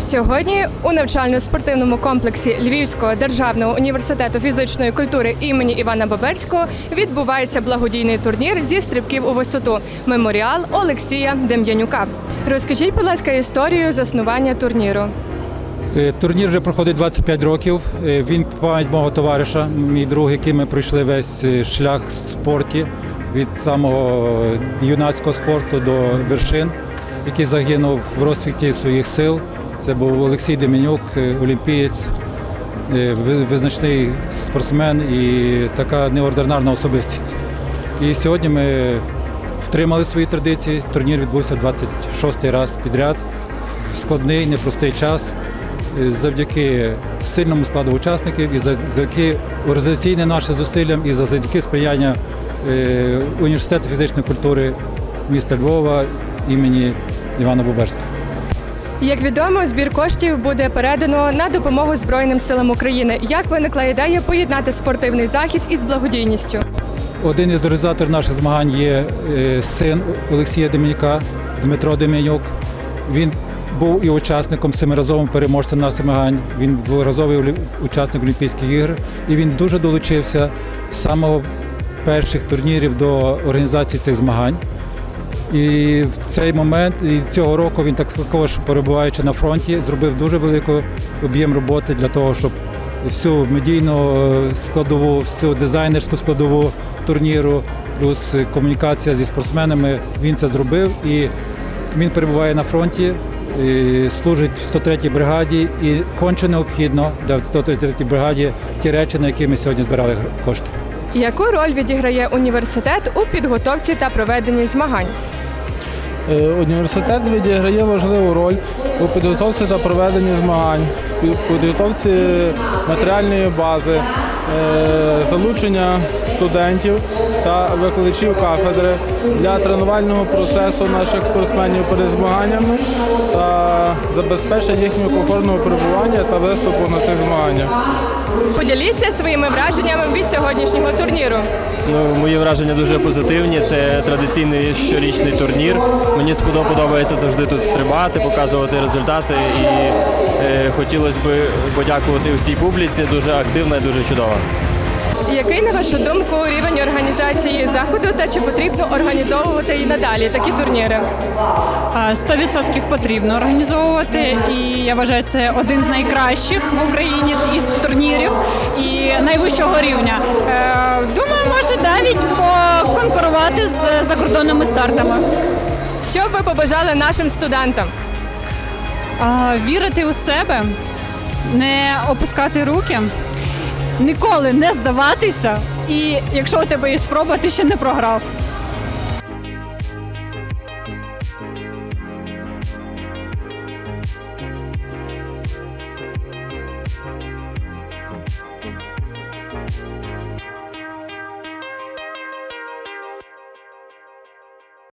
Сьогодні у навчально-спортивному комплексі Львівського державного університету фізичної культури імені Івана Боберського відбувається благодійний турнір зі стрибків у висоту Меморіал Олексія Дем'янюка. Розкажіть, будь ласка, історію заснування турніру. Е, Турнір вже проходить 25 років. Е, Він пам'ять мого товариша, мій друг, який ми пройшли весь е, шлях в спорті від самого юнацького спорту до вершин, який загинув в розквіті своїх сил. Це був Олексій Деменюк, е, олімпієць, е, визначний спортсмен і така неординарна особистість. І сьогодні ми втримали свої традиції. Турнір відбувся 26-й раз підряд. Складний, непростий час. Е, Завдяки сильному складу учасників і завдяки організаційним нашим зусиллям і завдяки сприяння університету фізичної культури міста Львова імені Івана Боберського. Як відомо, збір коштів буде передано на допомогу Збройним силам України. Як виникла ідея поєднати спортивний захід із благодійністю? Один із організаторів наших змагань є е, син Олексія Деменюка, Дмитро Деменюк. Він був і учасником семиразовим переможцем на змагань. Він дворазовий учасник Олімпійських ігор. І він дуже долучився з самого перших турнірів до організації цих змагань. І в цей момент і цього року він також перебуваючи на фронті, зробив дуже великий об'єм роботи для того, щоб всю медійну е, складову, всю дизайнерську складову турніру, плюс комунікація зі спортсменами. Він це зробив і він перебуває на фронті, і служить в 103-й бригаді, і конче необхідно для 103-й бригаді ті речі, на які ми сьогодні збирали кошти. Яку роль відіграє університет у підготовці та проведенні змагань? Е, Університет відіграє важливу роль у підготовці та проведенні змагань, підготовці матеріальної бази, е, залучення студентів та викладачів кафедри для тренувального процесу наших спортсменів перед змаганнями та забезпечення їхнього комфортного перебування та виступу на цих змаганнях. Поділіться своїми враженнями від сьогоднішнього турніру. Ну, мої враження дуже позитивні. Це традиційний щорічний турнір. Мені сподо- подобається завжди тут стрибати, показувати результати. І е, хотілося б подякувати всій публіці. Дуже активна і дуже чудова. Який, на вашу думку, рівень організації заходу та чи потрібно організовувати і надалі такі турніри? А, 100% потрібно організовувати, і я вважаю, це один з найкращих в Україні із турнірів і найвищого рівня. Е, Думаю, може навіть поконкурувати з закордонними стартами. Що б ви побажали нашим студентам? Вірити у себе, не опускати руки, ніколи не здаватися. І якщо у тебе є спроба, ти ще не програв.